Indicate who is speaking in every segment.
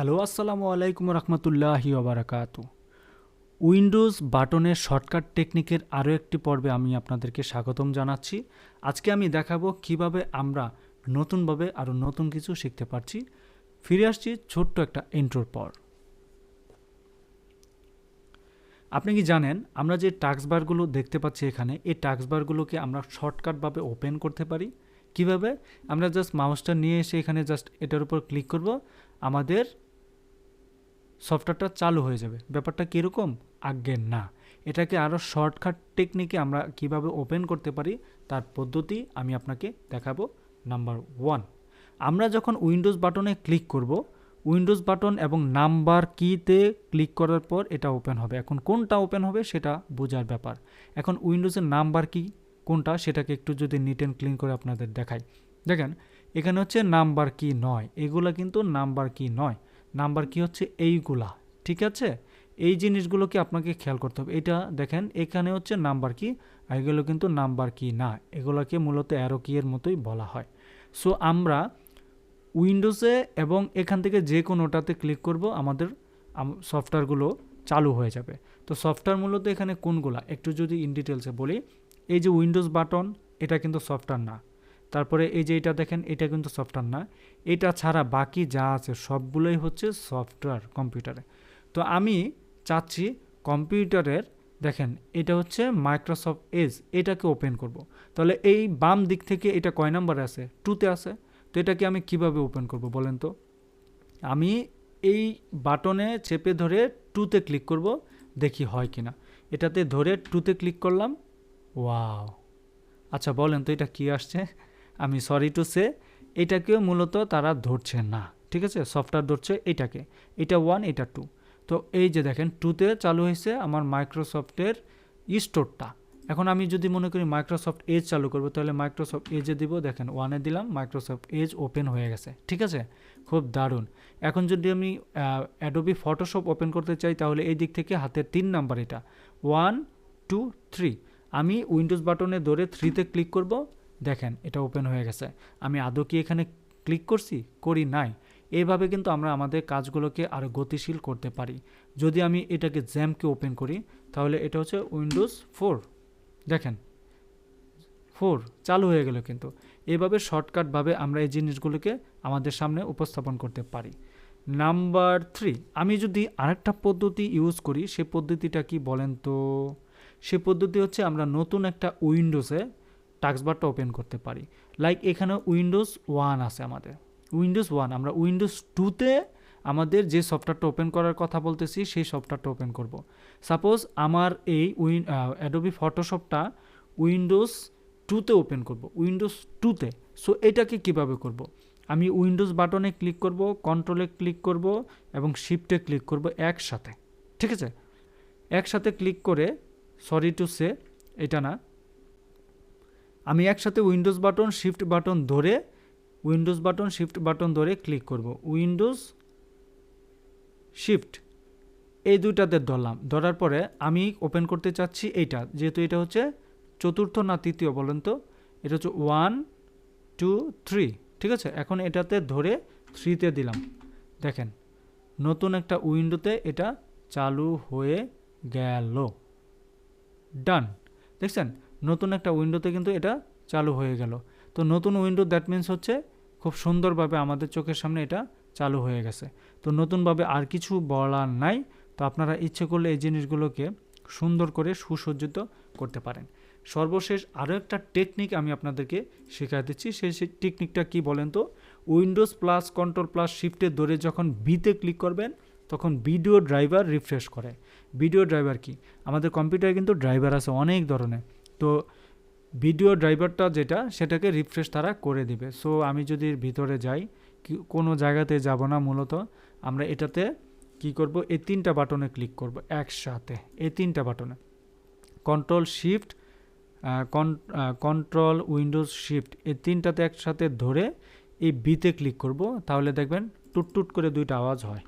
Speaker 1: Hello, আসসালামু আলাইকুম রহমতুল্লাহি ওবরাকাত উইন্ডোজ বাটনের শর্টকাট টেকনিকের আরও একটি পর্বে আমি আপনাদেরকে স্বাগতম জানাচ্ছি। আজকে আমি দেখাবো কীভাবে আমরা নতুনভাবে আরও নতুন কিছু শিখতে পারছি। ফিরে আসছি ছোট্ট একটা ইন্ট্রোর পর। আপনি কি জানেন, আমরা যে টাস্কবারগুলো দেখতে পাচ্ছি এখানে, এই টাস্কবারগুলোকে আমরা শর্টকাটভাবে ওপেন করতে পারি। কীভাবে? আমরা জাস্ট মাউসটা নিয়ে এসে এখানে জাস্ট এটার উপর ক্লিক করব। আমাদের সফটওয়্যারটা চালু হয়ে যাবে। ব্যাপারটা কীরকম? আগে না। এটাকে আরও শর্টকাট টেকনিকে আমরা কীভাবে ওপেন করতে পারি, তার পদ্ধতি আমি আপনাকে দেখাবো। নাম্বার ওয়ান আমরা যখন উইন্ডোজ বাটনে ক্লিক করব উইন্ডোজ বাটন এবং নাম্বার কিতে ক্লিক করার পর এটা ওপেন হবে। এখন কোনটা ওপেন হবে সেটা বোঝার ব্যাপার। এখন উইন্ডোজের নাম্বার কি কোনটা সেটাকে একটু যদি নিট অ্যান্ড ক্লিন করে আপনাদের দেখাই। দেখেন, এখানে হচ্ছে নাম্বার কি নয়। এগুলো কিন্তু নাম্বার কি নয়। নাম্বার কি হচ্ছে? এইগুলা, ঠিক আছে? এই জিনিসগুলোকে আপনাকে খেয়াল করতে হবে। এটা দেখেন, এখানে হচ্ছে নাম্বার কি এগুলো কিন্তু নাম্বার কি না, এগুলোকে মূলত অ্যারো কি এর মতোই বলা হয়। সো আমরা উইন্ডোজে এবং এখান থেকে যে কোনোটাতে ক্লিক করব, আমাদের সফটওয়্যারগুলো চালু হয়ে যাবে। তো সফটওয়্যার মূলত এখানে কোনগুলা? একটু যদি ইন ডিটেলসে বলি, এই যে উইন্ডোজ বাটন এটা কিন্তু সফটওয়্যার না। তারপরে এই যে এটা দেখেন, এটা কিন্তু সফটওয়্যার না। এটা ছাড়া বাকি যা আছে সবগুলোই হচ্ছে সফটওয়্যার কম্পিউটারে তো আমি চাচ্ছি কম্পিউটারের দেখেন, এটা হচ্ছে মাইক্রোসফট এজ এটাকে ওপেন করব। তাহলে এই বাম দিক থেকে এটা কয় নাম্বারে আছে? টুতে আছে। তো এটাকে আমি কীভাবে ওপেন করব বলেন তো? আমি এই বাটনে চেপে ধরে টুতে ক্লিক করব, দেখি হয় কিনা। এটাতে ধরে টুতে ক্লিক করলাম ওয়াও আচ্ছা বলেন তো এটা কি আসছে? আমি সরি টু সে এটাকেও মূলত তারা ধরছে না। ঠিক আছে? সফটওয়্যার ধরছে এটাকে। এটা ওয়ান এটা টু তো এই যে দেখেন টুতে চালু হয়েছে আমার মাইক্রোসফটের স্টোরটা এখন আমি যদি মনে করি মাইক্রোসফট এজ চালু করব, তাহলে মাইক্রোসফট এজে দিব। দেখেন ওয়ানে দিলাম মাইক্রোসফট এজ ওপেন হয়ে গেছে। ঠিক আছে? খুব দারুণ। এখন যদি আমি অ্যাডোবি ফটোশপ ওপেন করতে চাই, তাহলে এই দিক থেকে হাতের তিন নাম্বার এটা। ওয়ান টু থ্রি আমি উইন্ডোজ বাটনে ধরে থ্রিতে ক্লিক করব। দেখেন, এটা ওপেন হয়ে গেছে। আমি আদৌ কি এখানে ক্লিক করছি? করি নাই। এইভাবে কিন্তু আমরা আমাদের কাজগুলোকে আরও গতিশীল করতে পারি। যদি আমি এটাকে জ্যামকে ওপেন করি, তাহলে এটা হচ্ছে উইন্ডোজ ফোর দেখেন ফোর চালু হয়ে গেল কিন্তু। এভাবে শর্টকাটভাবে আমরা এই জিনিসগুলোকে আমাদের সামনে উপস্থাপন করতে পারি। নাম্বার থ্রি আমি যদি আরেকটা পদ্ধতি ইউজ করি, সে পদ্ধতিটা কি বলেন তো? সে পদ্ধতি হচ্ছে আমরা নতুন একটা উইন্ডোজে টাক্সবারটা ওপেন করতে পারি। লাইক এখানে উইন্ডোজ ওয়ান আছে আমাদের। উইন্ডোজ ওয়ান আমরা উইন্ডোজ টুতে আমাদের যে সফটওয়্যারটা ওপেন করার কথা বলতেছি, সেই সফটওয়্যারটা ওপেন করব। সাপোজ আমার এই উইন অ্যাডোবি ফটোশপটা উইন্ডোজ টুতে ওপেন করব। উইন্ডোজ টুতে সো এটাকে কীভাবে করব। আমি উইন্ডোজ বাটনে ক্লিক করব কন্ট্রোলে ক্লিক করব এবং শিফটে ক্লিক করব একসাথে। ঠিক আছে? একসাথে ক্লিক করে সরি টু সে এটা না আমি একসাথে উইন্ডোজ বাটন, শিফট বাটন ধরে, উইন্ডোজ বাটন, শিফট বাটন ধরে ক্লিক করব। উইন্ডোজ, শিফট, এই দুইটাতে ধরলাম। ধরার পরে আমি ওপেন করতে চাচ্ছি এইটা, যেহেতু এটা হচ্ছে চতুর্থ না তৃতীয় বলেন তো? এটা হচ্ছে ওয়ান, টু, থ্রি, ঠিক আছে? এখন এটাতে ধরে থ্রিতে দিলাম। দেখেন, নতুন একটা উইন্ডোতে এটা চালু হয়ে গেল। ডান, দেখছেন? নতুন একটা উইন্ডোতে কিন্তু এটা চালু হয়ে গেল। তো নতুন উইন্ডো দ্যাট মিন্স হচ্ছে খুব সুন্দরভাবে আমাদের চোখের সামনে এটা চালু হয়ে গেছে। তো নতুনভাবে আর কিছু বলার নাই। তো আপনারা ইচ্ছে করলে এই জিনিসগুলোকে সুন্দর করে সুসজ্জিত করতে পারেন। সর্বশেষ আরও একটা টেকনিক আমি আপনাদেরকে শেখাই দিচ্ছি। সেই সেই টেকনিকটা কি বলেন তো? উইন্ডোজ প্লাস কন্ট্রোল প্লাস শিফটে ধরে যখন বিতে ক্লিক করবেন, তখন ভিডিও ড্রাইভার রিফ্রেশ করে। ভিডিও ড্রাইভার কি? আমাদের কম্পিউটারে কিন্তু ড্রাইভার আছে অনেক ধরনের। তো ভিডিও ড্রাইভারটা যেটা, সেটাকে রিফ্রেশ তারা করে দিবে। সো আমি যদি ভিতরে যাই কোনো জায়গাতে যাব না মূলত, আমরা এটাতে কি করব, এই তিনটা বাটনে ক্লিক করব একসাথে। এই তিনটা বাটনে। Control shift control Windows shift এই তিনটাতে একসাথে ধরে এই বিতে ক্লিক করব। তাহলে দেখবেন টুট করে দুইটা আওয়াজ হয়।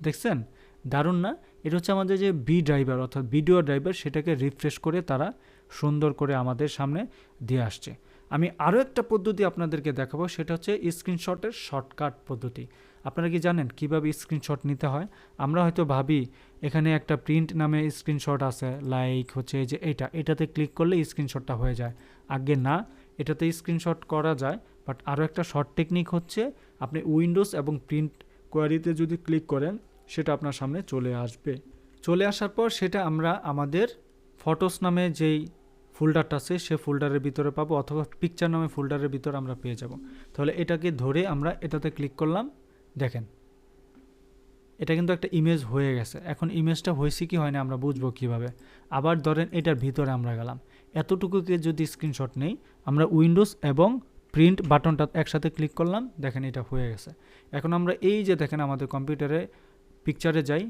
Speaker 1: দেখছেন? দারুণ না? এটা হচ্ছে আমাদের যে বি ড্রাইভার অর্থাৎ ভিডিও ড্রাইভার সেটাকে রিফ্রেশ করে তারা সুন্দর করে আমাদের সামনে দিয়ে আসছে। আমি আরও একটা পদ্ধতি আপনাদেরকে দেখাবো, সেটা হচ্ছে স্ক্রিনশটের শর্টকাট পদ্ধতি। আপনারা কি জানেন কীভাবে স্ক্রিনশট নিতে হয়? আমরা হয়তো ভাবি এখানে একটা প্রিন্ট নামে স্ক্রিনশট আছে লাইক হচ্ছে যে এটা, এটাতে ক্লিক করলে স্ক্রিনশটটা হয়ে যায়। আগে না, এটাতে স্ক্রিনশট করা যায় বাট আরও একটা শর্ট টেকনিক হচ্ছে আপনি উইন্ডোজ এবং প্রিন্ট কোয়ারিতে যদি ক্লিক করেন সেটা আপনার সামনে চলে আসবে। চলে আসার পর সেটা আমরা আমাদের ফটোস নামে যেই ফোল্ডারটা আছে, সে ফোল্ডারের ভিতরে পাবো অথবা পিকচার নামে ফোল্ডারের ভিতরে আমরা পেয়ে যাব। তাহলে এটাকে ধরে আমরা এটাতে ক্লিক করলাম, দেখেন। এটা কিন্তু একটা ইমেজ হয়ে গেছে। এখন ইমেজটা হয়েছে কি হয় না আমরা বুঝব কীভাবে। আবার ধরেন এটার ভিতরে আমরা গেলাম। এতটুকুকে যদি স্ক্রিনশট নেই, আমরা উইন্ডোজ এবং প্রিন্ট বাটনটা একসাথে ক্লিক করলাম, দেখেন এটা হয়ে গেছে। এখন আমরা এই যে দেখেন আমাদের কম্পিউটারে পিকচারে যাই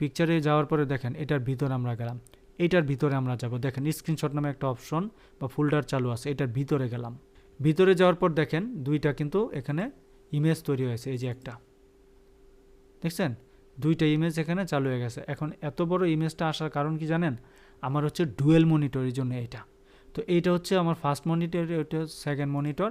Speaker 1: পিকচারে যাওয়ার পরে দেখেন, এটার ভিতরে আমরা গেলাম। এইটার ভিতরে আমরা যাব। দেখেন স্ক্রিনশট নামে একটা অপশন বা ফোল্ডার চালু আছে, এটার ভিতরে গেলাম। ভিতরে যাওয়ার পর দেখেন, দুইটা কিন্তু এখানে ইমেজ তৈরি হয়েছে, এই যে একটা। দেখছেন? দুইটা ইমেজ এখানে চালু হয়ে গেছে। এখন এত বড় ইমেজটা আসার কারণ কি জানেন? আমার হচ্ছে ডুয়েল মনিটরের জন্য এইটা। তো এইটা হচ্ছে আমার ফার্স্ট মনিটর এটা সেকেন্ড মনিটর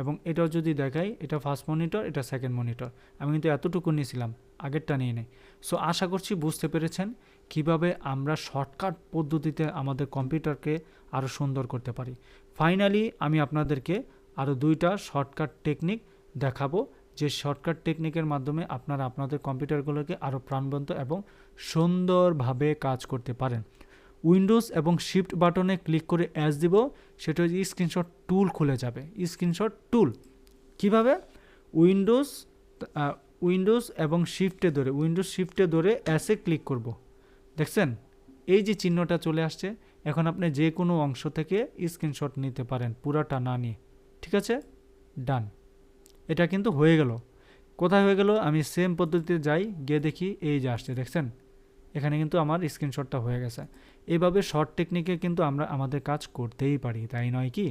Speaker 1: এবং এটাও যদি দেখাই, এটা ফার্স্ট মনিটর এটা সেকেন্ড মনিটর আমি কিন্তু এতটুকু নিয়েছিলাম, আগেরটা নিয়ে নেই। সো আশা করছি বুঝতে পেরেছেন কীভাবে আমরা শর্টকাট পদ্ধতিতে আমাদের কম্পিউটারকে আরও সুন্দর করতে পারি। ফাইনালি আমি আপনাদেরকে আরও দুইটা শর্টকাট টেকনিক দেখাবো। যে শর্টকাট টেকনিকের মাধ্যমে আপনারা আপনাদের কম্পিউটারগুলোকে আরও প্রাণবন্ত এবং সুন্দরভাবে কাজ করতে পারেন। উইন্ডোজ এবং শিফট বাটনে ক্লিক করে অ্যাজ দিব, সেটা হচ্ছে স্ক্রিনশট টুল খুলে যাবে। Screenshot tool. কীভাবে? উইন্ডোজ উইন্ডোজ এবং শিফটে ধরে, উইন্ডোজ শিফটে ধরে অ্যাসে ক্লিক করব। দেখছেন? এই যে চিহ্নটা চলে আসছে, এখন আপনি যে কোনো অংশ থেকে স্ক্রিনশট নিতে পারেন, পুরাটা না নিয়ে। ঠিক আছে? ডান। এটা কিন্তু হয়ে গেল। কোথায় হয়ে গেল? আমি সেম পদ্ধতিতে যাই, গিয়ে দেখি, এই যে আসছে। দেখছেন? এখানে কিন্তু আমার স্ক্রিনশটটা হয়ে গেছে। এভাবে শর্ট টেকনিকে কিন্তু আমরা আমাদের কাজ করতেই পারি, তাই নয় কি?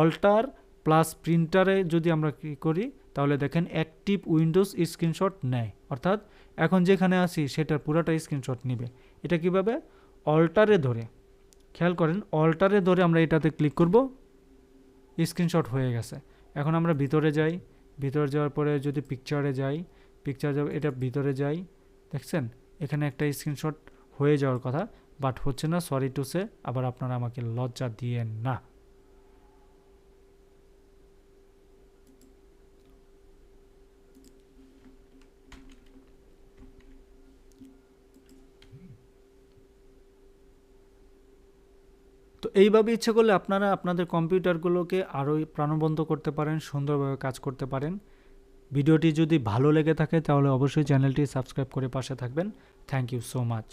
Speaker 1: অল্টার প্লাস প্রিন্টারে যদি আমরা কী করি, তাহলে দেখেন অ্যাক্টিভ উইন্ডোজ স্ক্রিনশট নেয়। অর্থাৎ এখন যেখানে আছি, সেটার পুরাটা স্ক্রিনশট নেবে। এটা কীভাবে? অল্টারে ধরে। খেয়াল করেন অল্টারে ধরে আমরা এটাতে ক্লিক করব স্ক্রিনশট হয়ে গেছে। এখন আমরা ভিতরে যাই। ভিতরে যাওয়ার পরে যদি পিকচারে যাই পিকচার যাব এটা ভিতরে যাই। দেখছেন? এখানে একটা স্ক্রিনশট হয়ে যাওয়ার কথা বাট হচ্ছে না সরি টু সে আবার আপনারা আমাকে লজ্জা দিয়েন না। তো এইভাবে ইচ্ছে করলে আপনারা আপনাদের কম্পিউটারগুলোকে আরও প্রাণবন্ত করতে পারেন, সুন্দরভাবে কাজ করতে পারেন। ভিডিওটি যদি ভালো লেগে থাকে তাহলে অবশ্যই চ্যানেলটি সাবস্ক্রাইব করে পাশে থাকবেন। Thank you so much.